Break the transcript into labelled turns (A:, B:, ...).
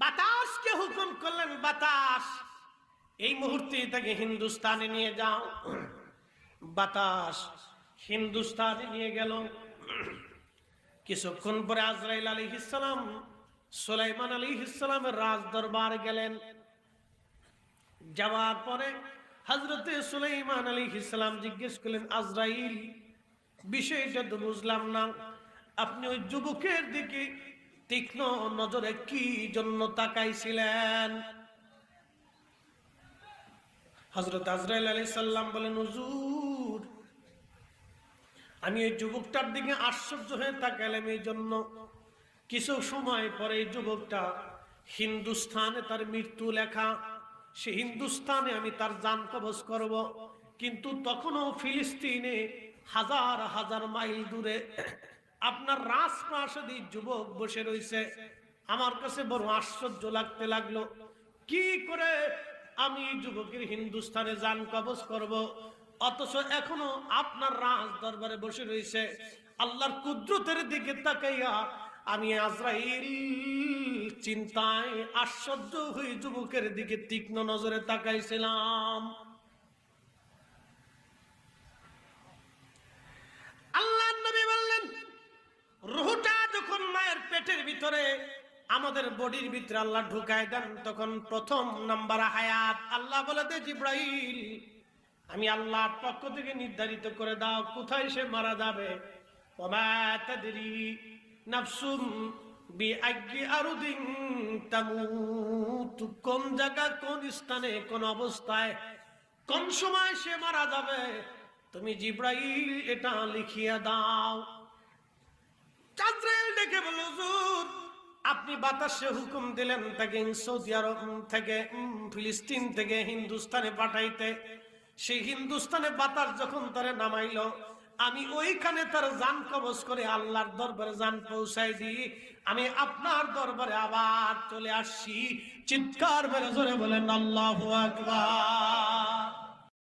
A: বাতাসকে হুকুম করলেন, বাতাস। এই মুহূর্তে তাকে হিন্দুস্তানে নিয়ে যাও। বাতাস হিন্দুস্তানে নিয়ে গেল। কিছুক্ষণ পরে আজরাইল আলী ইসলাম সুলাইমান আলী ইসলামের রাজ গেলেন। যাওয়ার পরে হজরতে সুলাইমান আলী ইসলাম জিজ্ঞেস করলেন, আজরাইল, বিষয়টা তো বুঝলাম না। আপনি ওই যুবকের দিকে তীক্ষ্ণ নজরে কি জন্য তাকাইছিলেন? হজরত আজরাইল আলী সাল্লাম বলেন, হুজুর, আমি ওই যুবকটার দিকে আশ্চর্য হয়ে তাকালাম এই জন্য কিছু সময় পরে এই যুবকটা হিন্দুস্থানে তার মৃত্যু লেখা। সে হিন্দুস্তানে আমি তার যান কবজ করব। কিন্তু তখনও ফিলিস্তিনে হাজার হাজার মাইল দূরে আপনার রাজপ্রাসাদী যুবক বসে রয়েছে। আমার কাছে বড় আশ্চর্য লাগতে লাগল। কি করে আমি যুবকের হিন্দুস্তানে যান কবজ করব? অথচ এখনও আপনার রাজ দরবারে বসে রয়েছে। আল্লাহর কুদরতের দিকে তাকাইয়া আমি আজরাইল চিন্তায় আশ্চর্য হয়ে যুবকের দিকে তীক্ষ্ণ নজরে তাকাইছিলাম। পেটের ভিতরে আমাদের বডির ভিতরে আল্লাহ ঢুকায় দেন, তখন প্রথম নাম্বার হায়াত। আল্লাহ বলে, দে জিব্রাইল, আমি আল্লাহর পক্ষ থেকে নির্ধারিত করে দাও কোথায় সে মারা যাবে। কোন জায়গা, কোন স্থানে, কোন অবস্থায়, কোন সময় সে মারা যাবে, তুমি জিব্রাইল এটা লিখিয়া দাও। আপনি বাতাসে হুকুম দিলেন তাকে সৌদি আরব থেকে ফিলিস্তিন থেকে হিন্দুস্তানে পাঠাইতে। সেই হিন্দুস্তানে বাতাস যখন তারে নামাইলো, আমি ওইখানে তার জান কবজ করে আল্লাহর দরবারে জান পৌঁছাই দিই। আমি আপনার দরবারে আবার চলে আসছি। চিৎকার মেরে জোরে বলেন, আল্লাহু আকবার।